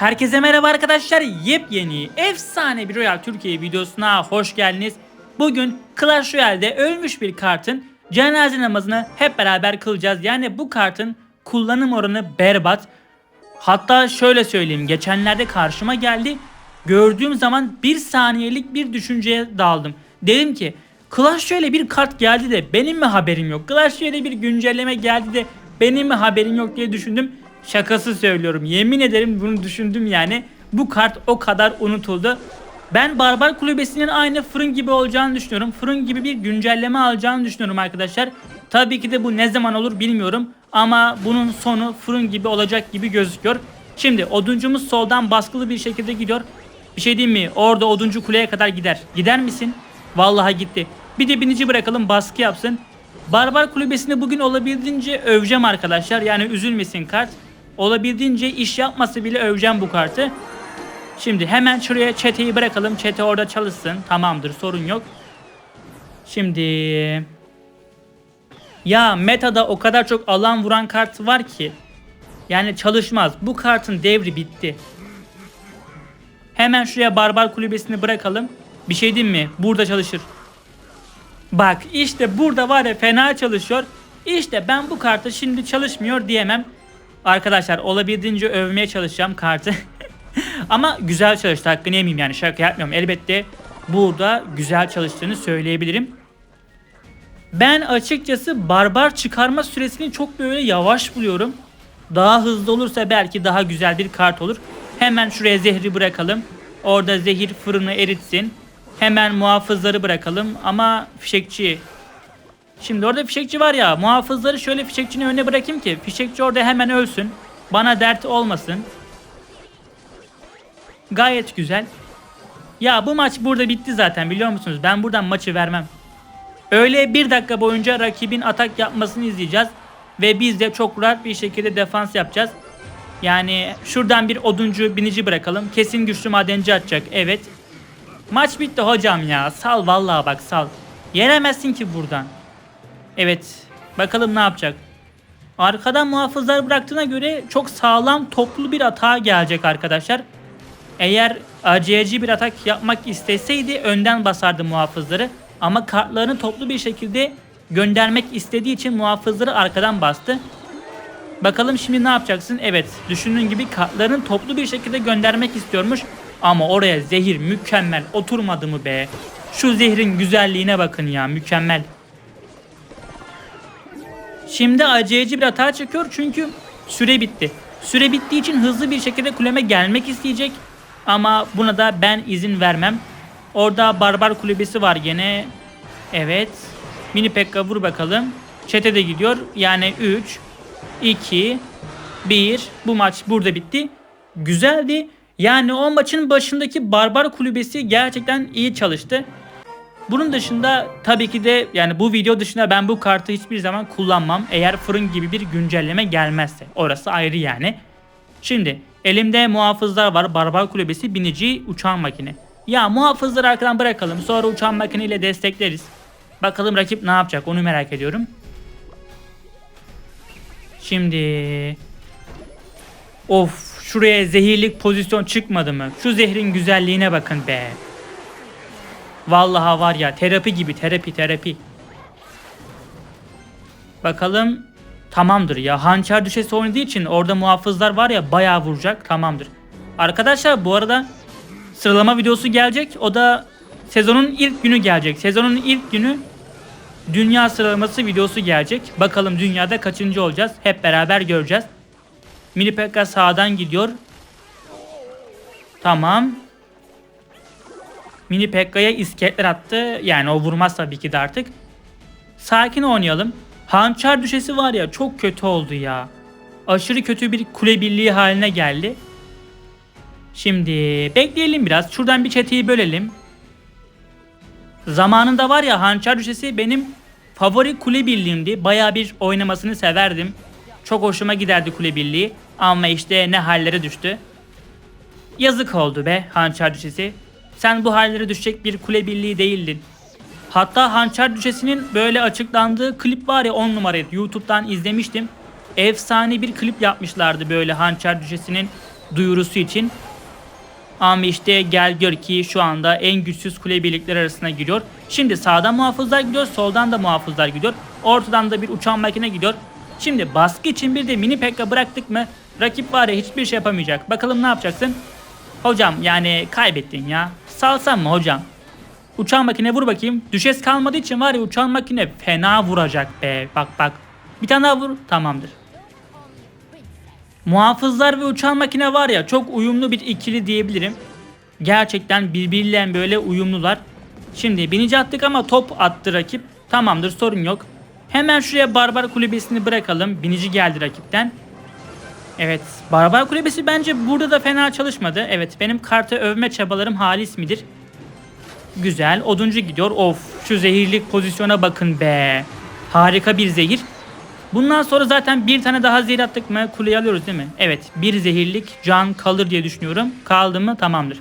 Herkese merhaba arkadaşlar. Yepyeni, efsane bir Royal Türkiye videosuna hoş geldiniz. Bugün Clash Royale'de ölmüş bir kartın cenaze namazını hep beraber kılacağız. Yani bu kartın kullanım oranı berbat. Hatta şöyle söyleyeyim. Geçenlerde karşıma geldi. Gördüğüm zaman bir saniyelik bir düşünceye daldım. Dedim ki Clash Royale'e bir kart geldi de benim mi haberim yok? Clash Royale'e bir güncelleme geldi de benim mi haberim yok diye düşündüm. Şakası söylüyorum. Yemin ederim bunu düşündüm yani. Bu kart o kadar unutuldu. Ben Barbar Kulübesi'nin aynı fırın gibi olacağını düşünüyorum. Fırın gibi bir güncelleme alacağını düşünüyorum arkadaşlar. Tabii ki de bu ne zaman olur bilmiyorum. Ama bunun sonu fırın gibi olacak gibi gözüküyor. Şimdi oduncumuz soldan baskılı bir şekilde gidiyor. Bir şey diyeyim mi? Orada oduncu kuleye kadar gider. Gider misin? Vallahi gitti. Bir de binici bırakalım baskı yapsın. Barbar kulübesini bugün olabildiğince öveceğim arkadaşlar. Yani üzülmesin kart. Olabildiğince iş yapması bile öveceğim bu kartı. Şimdi hemen şuraya çeteyi bırakalım. Çete orada çalışsın. Tamamdır sorun yok. Şimdi ya metada o kadar çok alan vuran kart var ki yani çalışmaz. Bu kartın devri bitti. Hemen şuraya barbar kulübesini bırakalım. Bir şey diyeyim mi? Burada çalışır. Bak işte burada var ya fena çalışıyor. İşte ben bu kartı şimdi çalışmıyor diyemem. Arkadaşlar olabildiğince övmeye çalışacağım kartı. Ama güzel çalıştı hakkını yemeyeyim yani şaka yapmıyorum. Elbette burada güzel çalıştığını söyleyebilirim. Ben açıkçası barbar çıkarma süresini çok böyle yavaş buluyorum. Daha hızlı olursa belki daha güzel bir kart olur. Hemen şuraya zehri bırakalım. Orada zehir fırını eritsin. Hemen muhafızları bırakalım ama fişekçi. Şimdi orada fişekçi var ya muhafızları şöyle fişekçinin önüne bırakayım ki fişekçi orada hemen ölsün. Bana dert olmasın. Gayet güzel. Ya bu maç burada bitti zaten biliyor musunuz? Ben buradan maçı vermem. Öyle bir dakika boyunca rakibin atak yapmasını izleyeceğiz. Ve biz de çok rahat bir şekilde defans yapacağız. Yani şuradan bir oduncu binici bırakalım. Kesin güçlü madenci atacak. Evet. Maç bitti hocam ya. Sal vallahi bak sal. Yenemezsin ki buradan. Evet. Bakalım ne yapacak. Arkadan muhafızlar bıraktığına göre çok sağlam toplu bir atağa gelecek arkadaşlar. Eğer aceleci bir atak yapmak isteseydi önden basardı muhafızları. Ama kartlarını toplu bir şekilde göndermek istediği için muhafızları arkadan bastı. Bakalım şimdi ne yapacaksın? Evet düşündüğün gibi kartlarını toplu bir şekilde göndermek istiyormuş. Ama oraya zehir mükemmel oturmadı mı be? Şu zehrin güzelliğine bakın ya mükemmel. Şimdi aceleci bir hata çekiyor çünkü süre bitti. Süre bittiği için hızlı bir şekilde kuleme gelmek isteyecek. Ama buna da ben izin vermem. Orada barbar kulübesi var gene. Evet. Mini Pekka vur bakalım. Çete de gidiyor. Yani 3, 2, 1. Bu maç burada bitti. Güzeldi. Yani o maçın başındaki barbar kulübesi gerçekten iyi çalıştı. Bunun dışında tabii ki de yani bu video dışında ben bu kartı hiçbir zaman kullanmam. Eğer fırın gibi bir güncelleme gelmezse. Orası ayrı yani. Şimdi elimde muhafızlar var. Barbar kulübesi binici uçan makine. Ya muhafızları arkadan bırakalım. Sonra uçan makineyle destekleriz. Bakalım rakip ne yapacak onu merak ediyorum. Şimdi Of şuraya zehirlik pozisyon çıkmadı mı? Şu zehrin güzelliğine bakın be. Vallahi var ya terapi gibi terapi terapi. Bakalım tamamdır ya hançer düşesi oynadığı için orada muhafızlar var ya bayağı vuracak tamamdır. Arkadaşlar bu arada sıralama videosu gelecek. O da sezonun ilk günü gelecek. Sezonun ilk günü dünya sıralaması videosu gelecek. Bakalım dünyada kaçıncı olacağız? Hep beraber göreceğiz. Mini Pekka sağdan gidiyor. Tamam. Mini Pekka'ya iskeletler attı. Yani o vurmaz tabii ki de artık. Sakin oynayalım. Hançer düşesi var ya çok kötü oldu ya. Aşırı kötü bir kule birliği haline geldi. Şimdi bekleyelim biraz. Şuradan bir çeteyi bölelim. Zamanında var ya Hançer düşesi benim favori kule birliğimdi. Baya bir oynamasını severdim. Çok hoşuma giderdi kule birliği. Ama işte ne hallere düştü. Yazık oldu be Hançer düşesi. Sen bu hallere düşecek bir kule birliği değildin. Hatta Hançer Düşesi'nin böyle açıklandığı klip var ya 10 numaraydı. YouTube'dan izlemiştim. Efsane bir klip yapmışlardı böyle Hançer Düşesi'nin duyurusu için. Ama işte gel gör ki şu anda en güçsüz kule birlikleri arasına giriyor. Şimdi sağdan muhafızlar gidiyor, soldan da muhafızlar gidiyor. Ortadan da bir uçan makine gidiyor. Şimdi baskı için bir de mini pekka bıraktık mı rakip var ya hiçbir şey yapamayacak. Bakalım ne yapacaksın? Hocam yani kaybettin ya. Salsam mı hocam? Uçan makine vur bakayım. Düşes kalmadığı için var ya uçan makine fena vuracak be. Bak bak. Bir tane daha vur. Tamamdır. Muhafızlar ve uçan makine var ya çok uyumlu bir ikili diyebilirim. Gerçekten birbiriyle böyle uyumlular. Şimdi binici attık ama top attı rakip. Tamamdır sorun yok. Hemen şuraya barbar kulübesini bırakalım. Binici geldi rakipten. Evet barbar kulübesi bence burada da fena çalışmadı. Evet benim kartı övme çabalarım halis midir? Güzel. Oduncu gidiyor. Of şu zehirlik pozisyona bakın be. Harika bir zehir. Bundan sonra zaten bir tane daha zehir attık mı kuleyi alıyoruz değil mi? Evet bir zehirlik can kalır diye düşünüyorum. Kaldı mı tamamdır.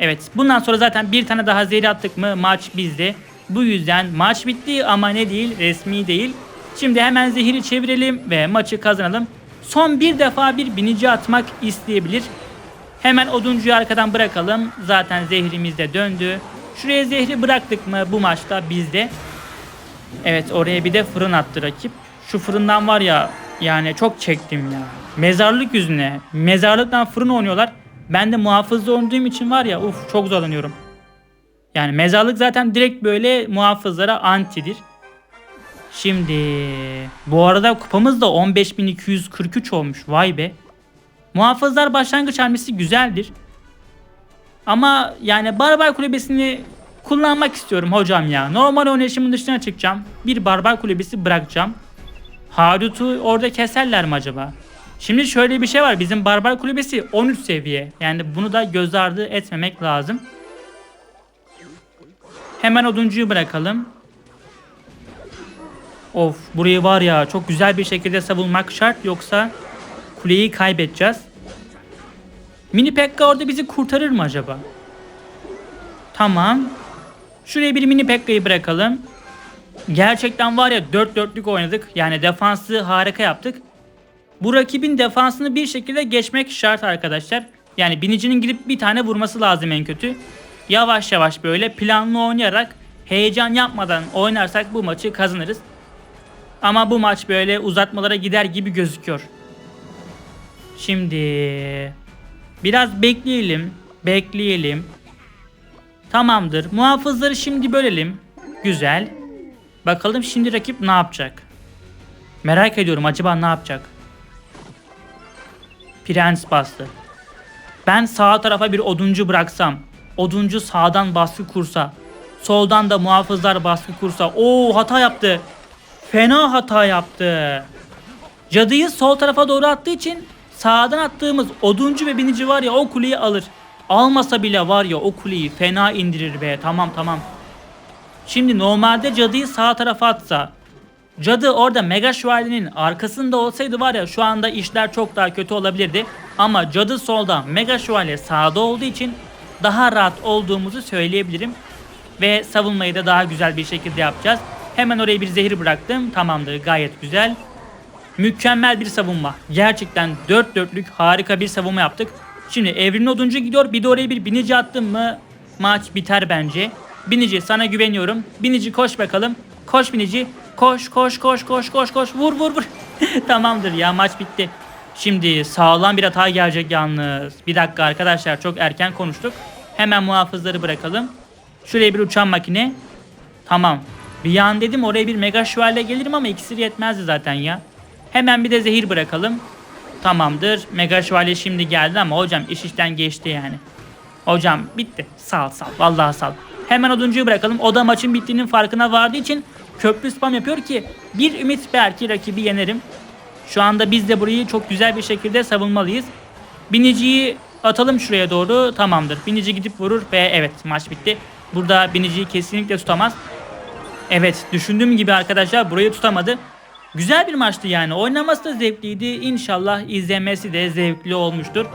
Evet bundan sonra zaten bir tane daha zehir attık mı maç bizde. Bu yüzden maç bitti ama ne değil resmi değil. Şimdi hemen zehiri çevirelim ve maçı kazanalım. Son bir defa bir binici atmak isteyebilir. Hemen oduncuyu arkadan bırakalım. Zaten zehrimiz de döndü. Şuraya zehri bıraktık mı bu maçta bizde. Evet oraya bir de fırın attı rakip. Şu fırından var ya yani çok çektim ya. Mezarlık yüzüne. Mezarlıktan fırın oynuyorlar. Ben de muhafızda olduğum için var ya uf çok zorlanıyorum. Yani mezarlık zaten direkt böyle muhafızlara antidir. Şimdi bu arada kupamız da 15.243 olmuş. Vay be. Muhafızlar başlangıç hamlesi güzeldir. Ama yani barbar kulübesini kullanmak istiyorum hocam ya. Normal oynayışımın dışına çıkacağım. Bir barbar kulübesi bırakacağım. Harut'u orada keserler mi acaba? Şimdi şöyle bir şey var. Bizim barbar kulübesi 13 seviye. Yani bunu da göz ardı etmemek lazım. Hemen oduncuyu bırakalım. Of burayı var ya çok güzel bir şekilde savunmak şart yoksa kuleyi kaybedeceğiz. Mini Pekka orada bizi kurtarır mı acaba? Tamam. Şuraya bir mini Pekka'yı bırakalım. Gerçekten var ya 4 dörtlük oynadık. Yani defansı harika yaptık. Bu rakibin defansını bir şekilde geçmek şart arkadaşlar. Yani binicinin gidip bir tane vurması lazım en kötü. Yavaş yavaş böyle planlı oynayarak heyecan yapmadan oynarsak bu maçı kazanırız. Ama bu maç böyle uzatmalara gider gibi gözüküyor. Şimdi biraz bekleyelim. Bekleyelim. Tamamdır. Muhafızları şimdi bölelim. Güzel. Bakalım şimdi rakip ne yapacak? Merak ediyorum acaba ne yapacak? Prens bastı. Ben sağ tarafa bir oduncu bıraksam, oduncu sağdan baskı kursa, soldan da muhafızlar baskı kursa, o hata yaptı. Fena hata yaptı. Cadıyı sol tarafa doğru attığı için sağdan attığımız oduncu ve binici var ya o kuleyi alır. Almasa bile var ya o kuleyi fena indirir be. Tamam tamam. Şimdi normalde cadıyı sağ tarafa atsa Cadı orada Mega Şövalye'nin arkasında olsaydı var ya şu anda işler çok daha kötü olabilirdi. Ama Cadı solda Mega Şövalye sağda olduğu için daha rahat olduğumuzu söyleyebilirim. Ve savunmayı da daha güzel bir şekilde yapacağız. Hemen oraya bir zehir bıraktım. Tamamdır gayet güzel. Mükemmel bir savunma. Gerçekten dört dörtlük harika bir savunma yaptık. Şimdi evrenin oduncu gidiyor. Bir de oraya bir binici attım mı maç biter bence. Binici sana güveniyorum. Binici koş bakalım. Koş binici. Koş koş koş koş koş koş. Vur vur vur. Tamamdır ya maç bitti. Şimdi sağlam bir hata gelecek yalnız. Bir dakika arkadaşlar çok erken konuştuk. Hemen muhafızları bırakalım. Şuraya bir uçan makine. Tamam. Bir an dedim oraya bir mega şövalye gelirim ama iksir yetmezdi zaten ya. Hemen bir de zehir bırakalım. Tamamdır. Mega şövalye şimdi geldi ama hocam iş işten geçti yani. Hocam bitti. Sal sal. Vallahi sal. Hemen oduncuyu bırakalım. O da maçın bittiğinin farkına vardığı için köprü spam yapıyor ki bir ümit belki rakibi yenerim. Şu anda biz de burayı çok güzel bir şekilde savunmalıyız. Biniciyi atalım şuraya doğru. Tamamdır. Binici gidip vurur ve evet maç bitti. Burada biniciyi kesinlikle tutamaz. Evet düşündüğüm gibi arkadaşlar burayı tutamadı. Güzel bir maçtı yani. Oynaması da zevkliydi. İnşallah izlemesi de zevkli olmuştur.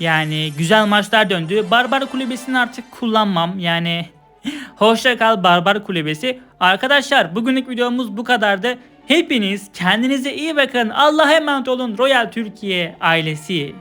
Yani güzel maçlar döndü. Barbar kulübesini artık kullanmam. Yani hoşça kal Barbar kulübesi. Arkadaşlar bugünlük videomuz bu kadardı. Hepiniz kendinize iyi bakın. Allah'a emanet olun Royal Türkiye ailesi.